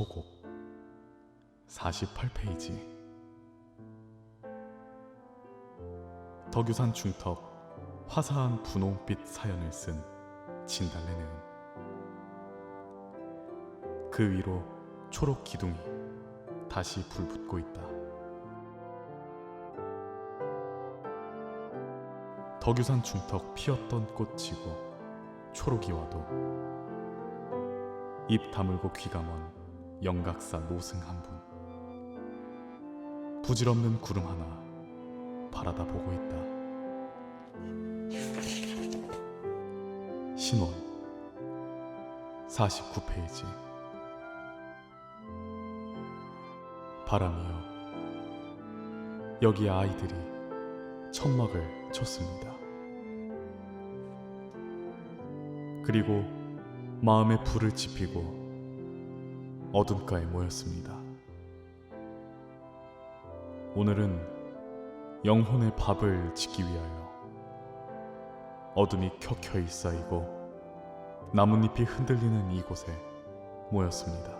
소곡 48페이지. 덕유산 중턱 화사한 분홍빛 사연을 쓴 진달래는 그 위로 초록 기둥이 다시 불붙고 있다. 덕유산 중턱 피었던 꽃이고 초록이 와도 입 다물고 귀가 먼 영각사 노승 한 분. 부질없는 구름 하나 바라다 보고 있다. 신원 49페이지 바람이여 여기 아이들이 천막을 쳤습니다. 그리고 마음에 불을 지피고 어둠가에 모였습니다. 오늘은 영혼의 밥을 짓기 위하여 어둠이 켜켜이 쌓이고 나뭇잎이 흔들리는 이곳에 모였습니다.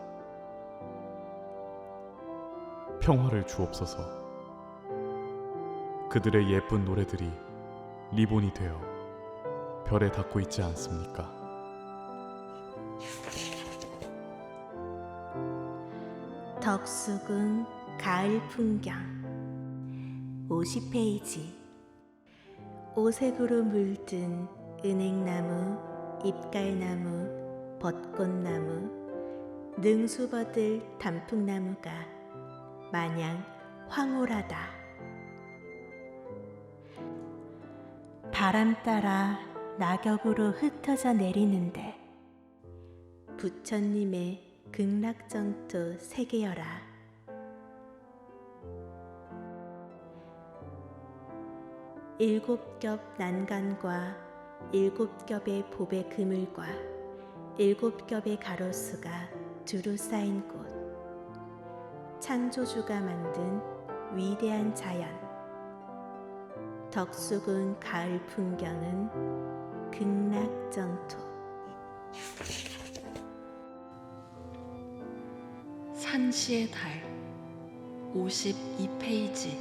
평화를 주옵소서. 그들의 예쁜 노래들이 리본이 되어 별에 닿고 있지 않습니까? 덕수궁 가을 풍경 50페이지 오색으로 물든 은행나무, 잎갈나무, 벚꽃나무, 능수버들 단풍나무가 마냥 황홀하다. 바람 따라 낙엽으로 흩어져 내리는데 부처님의 극락정토 세계여라. 일곱 겹 난간과 일곱 겹의 보배 그물과 일곱 겹의 가로수가 두루 쌓인 곳. 창조주가 만든 위대한 자연. 덕수궁 가을 풍경은 극락정토. 산시의 달 52페이지.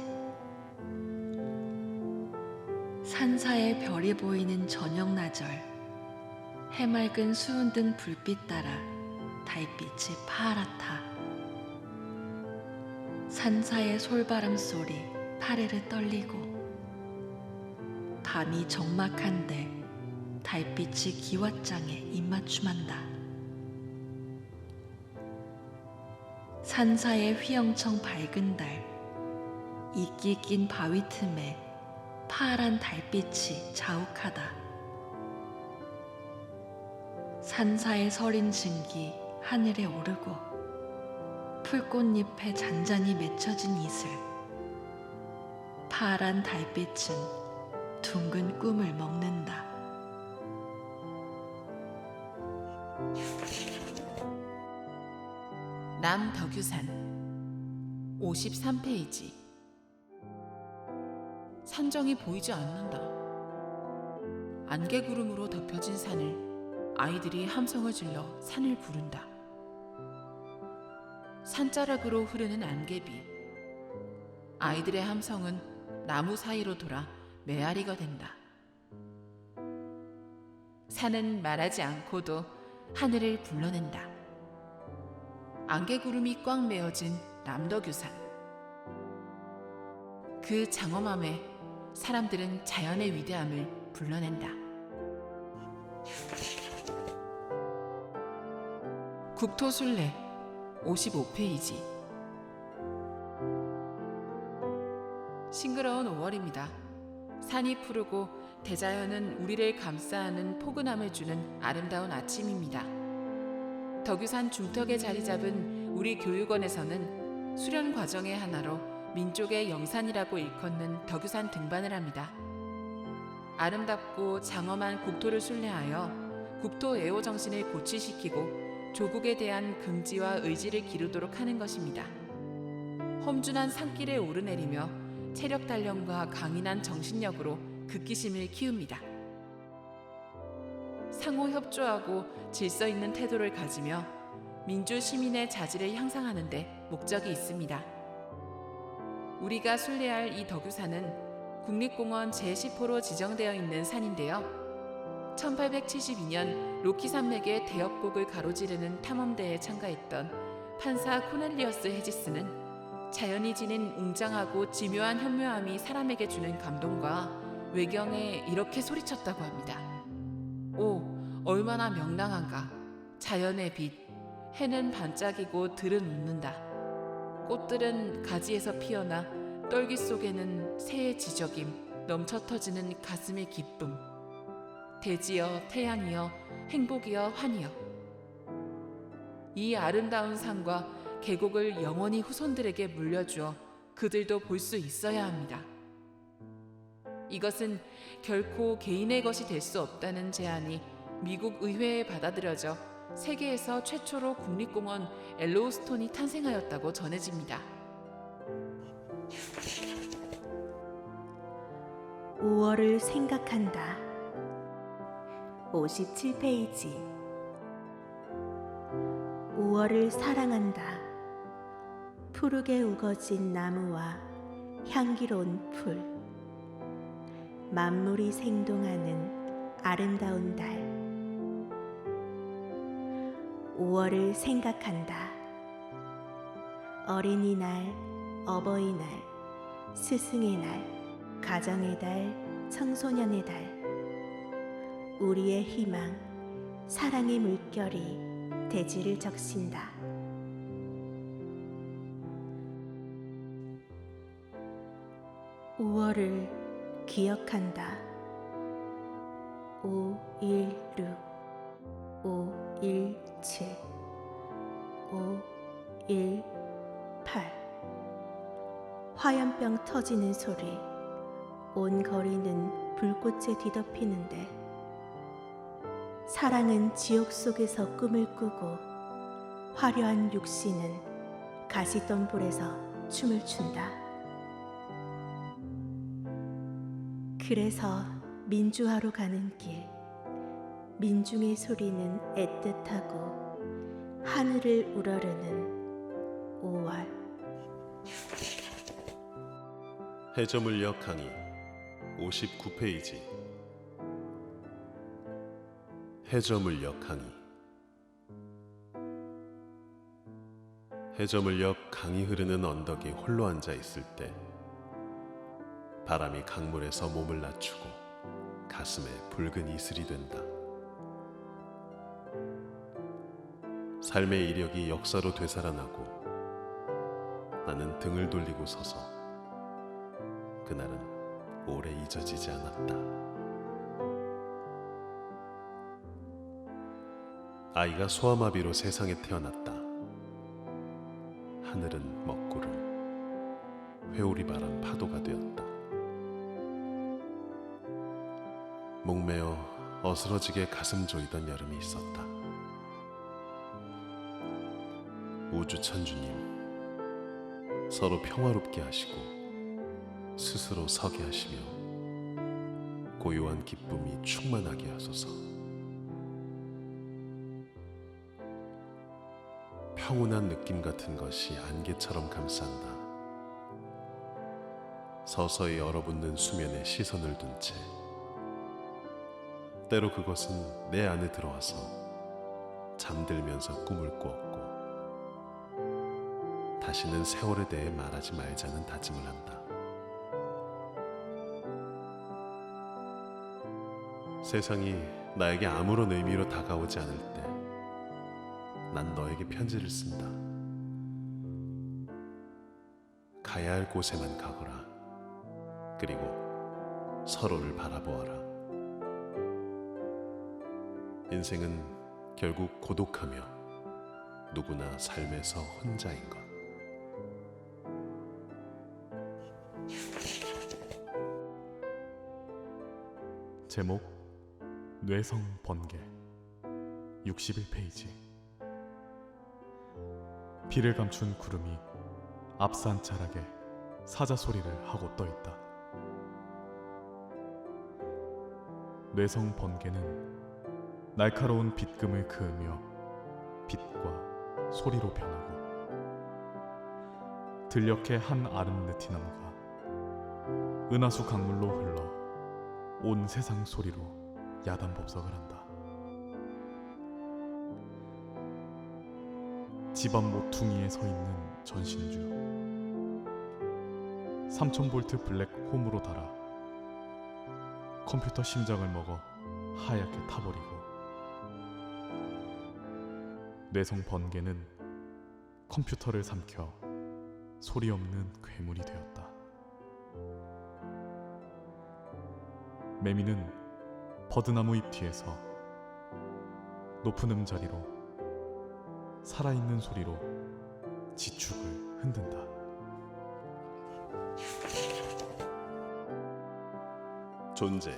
산사에 별이 보이는 저녁 나절 해맑은 수은등 불빛 따라 달빛이 파랗다. 산사의 솔바람 소리 파래를 떨리고 밤이 적막한데 달빛이 기왓장에 입맞춤한다 산사의 휘영청 밝은 달, 이끼 낀 바위 틈에 파란 달빛이 자욱하다. 산사의 서린 증기 하늘에 오르고 풀꽃잎에 잔잔히 맺혀진 이슬. 파란 달빛은 둥근 꿈을 먹는다. 남덕유산 53페이지 산정이 보이지 않는다. 안개구름으로 덮여진 산을 아이들이 함성을 질러 산을 부른다. 산자락으로 흐르는 안개비. 아이들의 함성은 나무 사이로 돌아 메아리가 된다. 산은 말하지 않고도 하늘을 불러낸다. 안개구름이 꽉 메어진 남덕유산. 그 장엄함에 사람들은 자연의 위대함을 불러낸다. 국토순례 55페이지 싱그러운 5월입니다. 산이 푸르고 대자연은 우리를 감싸는 포근함을 주는 아름다운 아침입니다. 덕유산 중턱에 자리 잡은 우리 교육원에서는 수련 과정의 하나로 민족의 영산이라고 일컫는 덕유산 등반을 합니다. 아름답고 장엄한 국토를 순례하여 국토 애호 정신을 고취시키고 조국에 대한 긍지와 의지를 기르도록 하는 것입니다. 험준한 산길에 오르내리며 체력 단련과 강인한 정신력으로 극기심을 키웁니다. 상호 협조하고 질서 있는 태도를 가지며 민주 시민의 자질을 향상하는 데 목적이 있습니다. 우리가 순례할 이 덕유산은 국립공원 제10호로 지정되어 있는 산인데요. 1872년 로키 산맥의 대역곡을 가로지르는 탐험대에 참가했던 판사 코넬리어스 헤지스는 자연이 지닌 웅장하고 지묘한 현묘함이 사람에게 주는 감동과 외경에 이렇게 소리쳤다고 합니다. 오, 얼마나 명랑한가. 자연의 빛. 해는 반짝이고 들은 웃는다. 꽃들은 가지에서 피어나 떨기 속에는 새의 지저김, 넘쳐 터지는 가슴의 기쁨. 대지여 태양이여 행복이여 환희여. 이 아름다운 산과 계곡을 영원히 후손들에게 물려주어 그들도 볼 수 있어야 합니다. 이것은 결코 개인의 것이 될 수 없다는 제안이 미국 의회에 받아들여져 세계에서 최초로 국립공원 엘로우스톤이 탄생하였다고 전해집니다. 5월을 생각한다. 57페이지 5월을 사랑한다. 푸르게 우거진 나무와 향기로운 풀. 만물이 생동하는 아름다운 달. 5월을 생각한다. 어린이날, 어버이날, 스승의 날, 가정의 달, 청소년의 달. 우리의 희망, 사랑의 물결이 대지를 적신다. 우월을 기억한다. 516 517 518 화염병 터지는 소리 온 거리는 불꽃에 뒤덮이는데 사랑은 지옥 속에서 꿈을 꾸고 화려한 육신은 가시덤불에서 춤을 춘다. 그래서 민주화로 가는 길, 민중의 소리는 애틋하고 하늘을 우러르는 5월. 해저물역 강의 59페이지. 해저물역 강의 해저물역 강이 흐르는 언덕에 홀로 앉아 있을 때 바람이 강물에서 몸을 낮추고 가슴에 붉은 이슬이 된다. 삶의 이력이 역사로 되살아나고 나는 등을 돌리고 서서 그날은 오래 잊어지지 않았다. 아이가 소아마비로 세상에 태어났다. 하늘은 먹구름, 회오리 바람 파도가 되었다. 목매어 어스러지게 가슴 조이던 여름이 있었다. 우주 천주님, 서로 평화롭게 하시고 스스로 서게 하시며 고요한 기쁨이 충만하게 하소서. 평온한 느낌 같은 것이 안개처럼 감싼다. 서서히 얼어붙는 수면에 시선을 둔 채 때로 그것은 내 안에 들어와서 잠들면서 꿈을 꾸었고 다시는 세월에 대해 말하지 말자는 다짐을 한다. 세상이 나에게 아무런 의미로 다가오지 않을 때, 난 너에게 편지를 쓴다. 가야 할 곳에만 가거라. 그리고 서로를 바라보아라. 인생은 결국 고독하며 누구나 삶에서 혼자인 것. 제목 뇌성 번개 61페이지 비를 감춘 구름이 앞산 자락에 사자 소리를 하고 떠 있다. 뇌성 번개는 날카로운 빗금을 그으며 빛과 소리로 변하고 들녘의 한 아름 느티나무가 은하수 강물로 흘러 온 세상 소리로 야단 법석을 한다. 집앞 모퉁이에 서 있는 전신주 3000볼트 블랙 홈으로 달아 컴퓨터 심장을 먹어 하얗게 타버리고 뇌성 번개는 컴퓨터를 삼켜 소리 없는 괴물이 되었다. 매미는 버드나무 잎 뒤에서 높은 음자리로 살아있는 소리로 지축을 흔든다. 존재.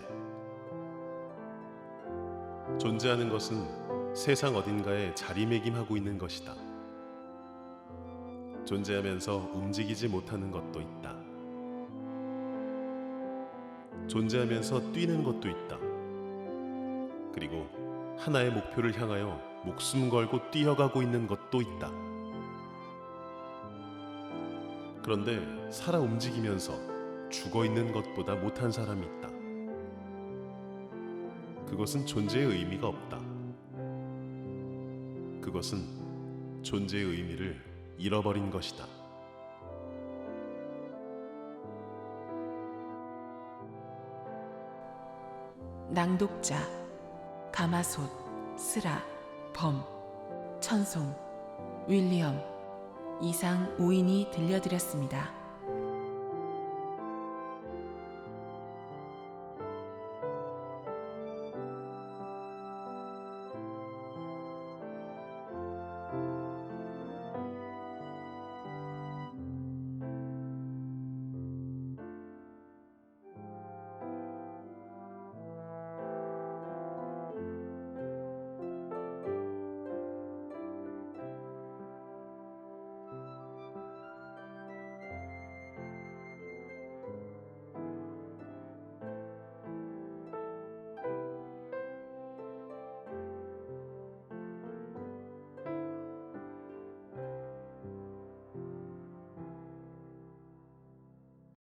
존재하는 것은 세상 어딘가에 자리매김하고 있는 것이다. 존재하면서 움직이지 못하는 것도 있다. 존재하면서 뛰는 것도 있다. 그리고 하나의 목표를 향하여 목숨 걸고 뛰어가고 있는 것도 있다. 그런데 살아 움직이면서 죽어 있는 것보다 못한 사람이 있다. 그것은 존재의 의미가 없다. 그것은 존재의 의미를 잃어버린 것이다. 낭독자 가마솥 쓰라 범 천송 윌리엄 이상 오인이 들려드렸습니다.